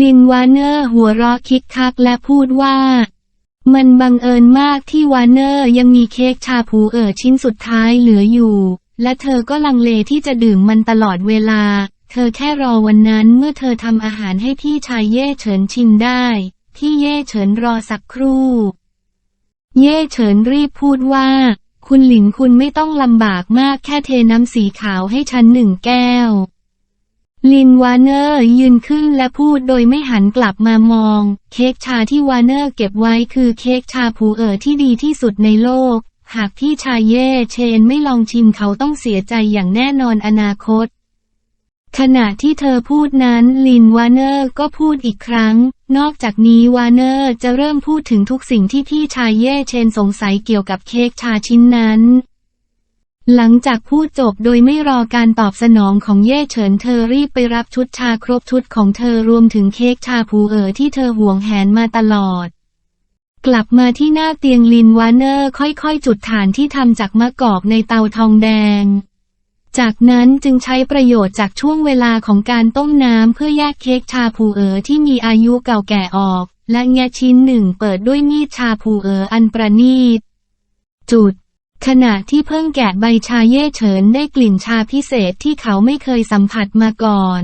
ลินวาเนอร์หัวเราะคิกคักและพูดว่า มันบังเอิญมากที่วาเนอร์ยังมีเค้กชาผูเอ๋อชิ้นสุดท้ายเหลืออยู่ และเธอก็ลังเลที่จะดื่มมันตลอดเวลา เธอแค่รอวันนั้นเมื่อเธอทำอาหารให้พี่ชายเย่เฉินชิมได้พี่เย่เฉินรอสักครู่ เย่เฉินรีบพูดว่า คุณหลินคุณไม่ต้องลำบากมากแค่เทน้ำสีขาวให้ฉันหนึ่งแก้ว ลินวาเนอร์ยืนขึ้นและพูดโดยไม่หันกลับมามอง เค้กชาที่วาเนอร์เก็บไว้คือเค้กชาผูเอ๋อที่ดีที่สุดในโลก หากพี่ชายเย่เชนไม่ลองชิมเขาต้องเสียใจอย่างแน่นอนอนาคต ขณะที่เธอพูดนั้นลินวาเนอร์ก็พูดอีกครั้ง นอกจากนี้วาเนอร์จะเริ่มพูดถึงทุกสิ่งที่พี่ชายเย่เชนสงสัยเกี่ยวกับเค้กชาชิ้นนั้น หลังจากพูดจบโดยไม่รอการตอบสนองของเย่เฉินเธอรีบไปรับชุดชาครบชุดของเธอรวมถึงเค้กชาผูเอ๋อที่เธอห่วงแหนมาตลอด กลับมาที่หน้าเตียงลินวานเนอร์ค่อยๆ จุดฐานที่ทำจากมะกอกในเตาทองแดง จากนั้นจึงใช้ประโยชน์จากช่วงเวลาของการต้มน้ำเพื่อแยกเค้กชาผูเอ๋อที่มีอายุเก่าแก่ออก และแงะชิ้นหนึ่งเปิดด้วยมีดชาผูเอ๋ออันประณีตจุด ขณะที่เพิ่งแกะใบชาเย่เฉินได้กลิ่นชาพิเศษที่เขาไม่เคยสัมผัสมาก่อน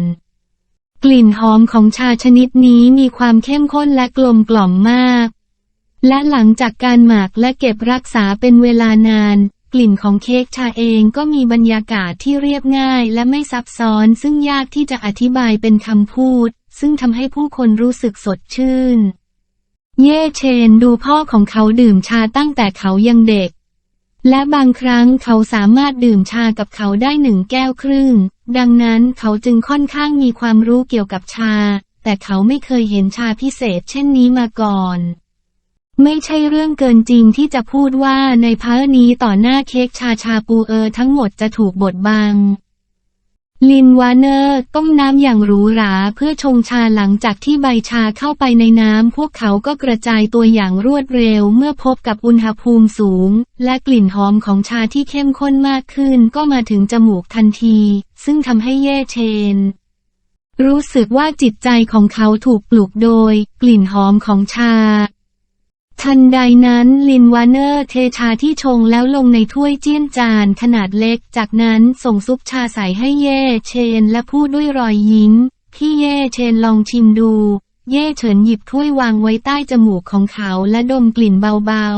กลิ่นหอมของชาชนิดนี้มีความเข้มข้นและกลมกล่อมมาก และหลังจากการหมักและเก็บรักษาเป็นเวลานาน กลิ่นของเค้กชาเองก็มีบรรยากาศที่เรียบง่ายและไม่ซับซ้อนซึ่งยากที่จะอธิบายเป็นคำพูด ซึ่งทำให้ผู้คนรู้สึกสดชื่น เย่เชนดูพ่อของเขาดื่มชาตั้งแต่เขายังเด็ก และบางครั้งเขาสามารถดื่มชากับเขาได้หนึ่งแก้วครึ่ง ดังนั้นเขาจึงค่อนข้างมีความรู้เกี่ยวกับชา แต่เขาไม่เคยเห็นชาพิเศษเช่นนี้มาก่อนไม่ใช่เรื่องเกินจริงที่จะพูดว่าในพาร์นี้ต่อหน้าเค้กชาชาปูเออทั้งหมดจะถูกบดบัง ลินวาเนอร์ต้มน้ำอย่างหรูหราเพื่อชงชาหลังจากที่ใบชาเข้าไปในน้ำ พวกเขาก็กระจายตัวอย่างรวดเร็วเมื่อพบกับอุณหภูมิสูง และกลิ่นหอมของชาที่เข้มข้นมากขึ้นก็มาถึงจมูกทันที ซึ่งทำให้เย่เชน รู้สึกว่าจิตใจของเขาถูกปลุกโดย กลิ่นหอมของชา ทันใดนั้นลินวาเนอร์เทชาที่ชงแล้วลงในถ้วยเจี้ยนจานขนาดเล็ก จากนั้นส่งซุปชาใส่ให้เย่เชนและพูดด้วยรอยยิ้ม พี่เย่เชนลองชิมดู เย่เฉินหยิบถ้วยวางไว้ใต้จมูกของเขาและดมกลิ่นเบา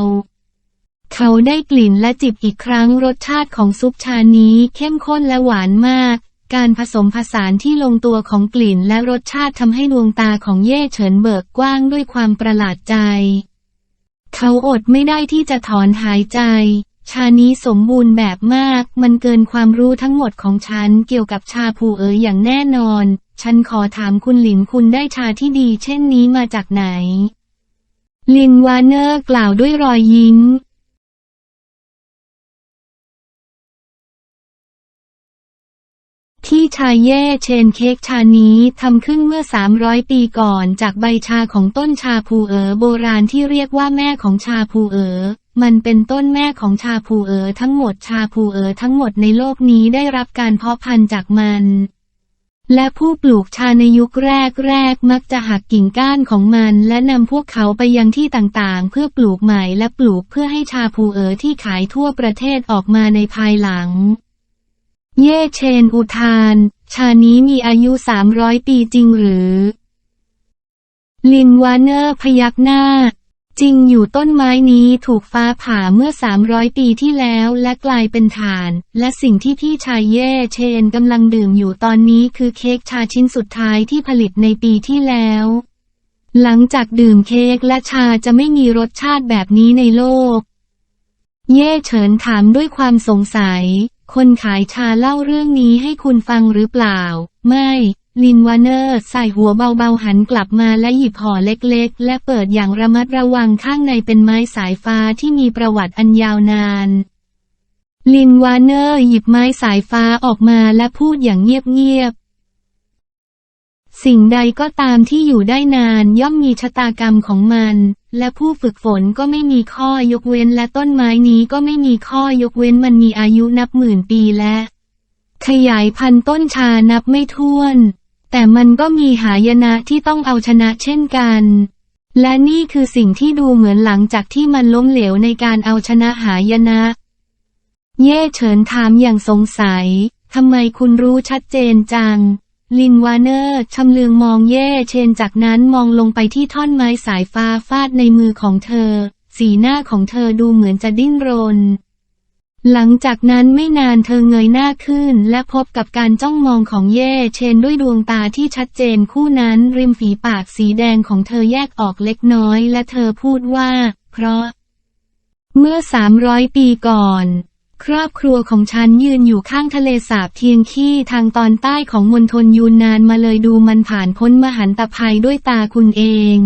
ๆ เขาได้กลิ่นและจิบอีกครั้งรสชาติของซุปชานี้เข้มข้นและหวานมาก การผสมผสานที่ลงตัวของกลิ่นและรสชาติทำให้ดวงตาของเย่เฉินเบิกกว้างด้วยความประหลาดใจ เขาอดไม่ได้ที่จะถอนหายใจ ชานี้สมบูรณ์แบบมาก มันเกินความรู้ทั้งหมดของฉันเกี่ยวกับชาผูเอ๋ยอย่างแน่นอน ฉันขอถามคุณหลินคุณได้ชาที่ดีเช่นนี้มาจากไหน ลินวาเนอร์กล่าวด้วยรอยยิ้ม ชาเย่เชนเค้กชานี้ทำขึ้นเมื่อ 300 ปีก่อนจากใบชาของต้นชาพูเอ๋อโบราณที่เรียกว่าแม่ของชาพูเอ๋อมันเป็นต้นแม่ของชาพูเอ๋อทั้งหมดชาพูเอ๋อทั้งหมดในโลกนี้ได้รับการเพาะพันธุ์จากมันและผู้ปลูกชาในยุคแรกๆมักจะหักกิ่งก้านของมันและนำพวกเขาไปยังที่ต่างๆ เพื่อปลูกใหม่และปลูกเพื่อให้ชาพูเอ๋อที่ขายทั่วประเทศออกมาในภายหลัง เย่เชนอุทาน ชานี้มีอายุ300ปีจริงหรือ ลินวานเนอร์พยักหน้า จริงอยู่ต้นไม้นี้ถูกฟ้าผ่าเมื่อ 300 ปีที่แล้วและกลายเป็นฐาน และสิ่งที่พี่ชายเย่เชนกำลังดื่มอยู่ตอนนี้คือเค้กชาชิ้นสุดท้ายที่ผลิตในปีที่แล้ว หลังจากดื่มเค้กและชาจะไม่มีรสชาติแบบนี้ในโลก เย่เฉินถามด้วยความสงสัย คนขายชาเล่าเรื่องนี้ให้คุณฟังหรือเปล่า ไม่ ลินวานเนอร์ใส่หัวเบาๆหันกลับมาและหยิบห่อเล็กๆ และเปิดอย่างระมัดระวังข้างในเป็นไม้สายฟ้าที่มีประวัติอันยาวนาน ลินวานเนอร์หยิบไม้สายฟ้าออกมาและพูดอย่างเงียบๆ สิ่งใดก็ตามที่อยู่ได้นานย่อมมีชะตากรรมของมัน และผู้ฝึกฝนก็ไม่มีข้อยกเว้นและต้นไม้นี้ก็ไม่มีข้อยกเว้นมันมีอายุนับหมื่นปีและ ขยายพันธุ์ต้นชานับไม่ถ้วน แต่มันก็มีหายนะที่ต้องเอาชนะเช่นกัน และนี่คือสิ่งที่ดูเหมือนหลังจากที่มันล้มเหลวในการเอาชนะหายนะ เย่เฉินถามอย่างสงสัยทำไมคุณรู้ชัดเจนจัง ลินวาเนอร์ชำเลืองมองเย่เชนจากนั้นมองลงไปที่ท่อนไม้สายฟ้าฟาดในมือของเธอ สีหน้าของเธอดูเหมือนจะดิ้นรน หลังจากนั้นไม่นานเธอเงยหน้าขึ้น และพบกับการจ้องมองของเย่เชนด้วยดวงตาที่ชัดเจนคู่นั้น ริมฝีปากสีแดงของเธอแยกออกเล็กน้อย และเธอพูดว่า เพราะ เมื่อ 300 ปีก่อน ครอบครัวของฉันยืนอยู่ข้างทะเลสาบเทียงขี้ทางตอนใต้ของมณฑลยูนนานมาเลยดูมันผ่านพ้นมหันตภัยด้วยตาคุณเอง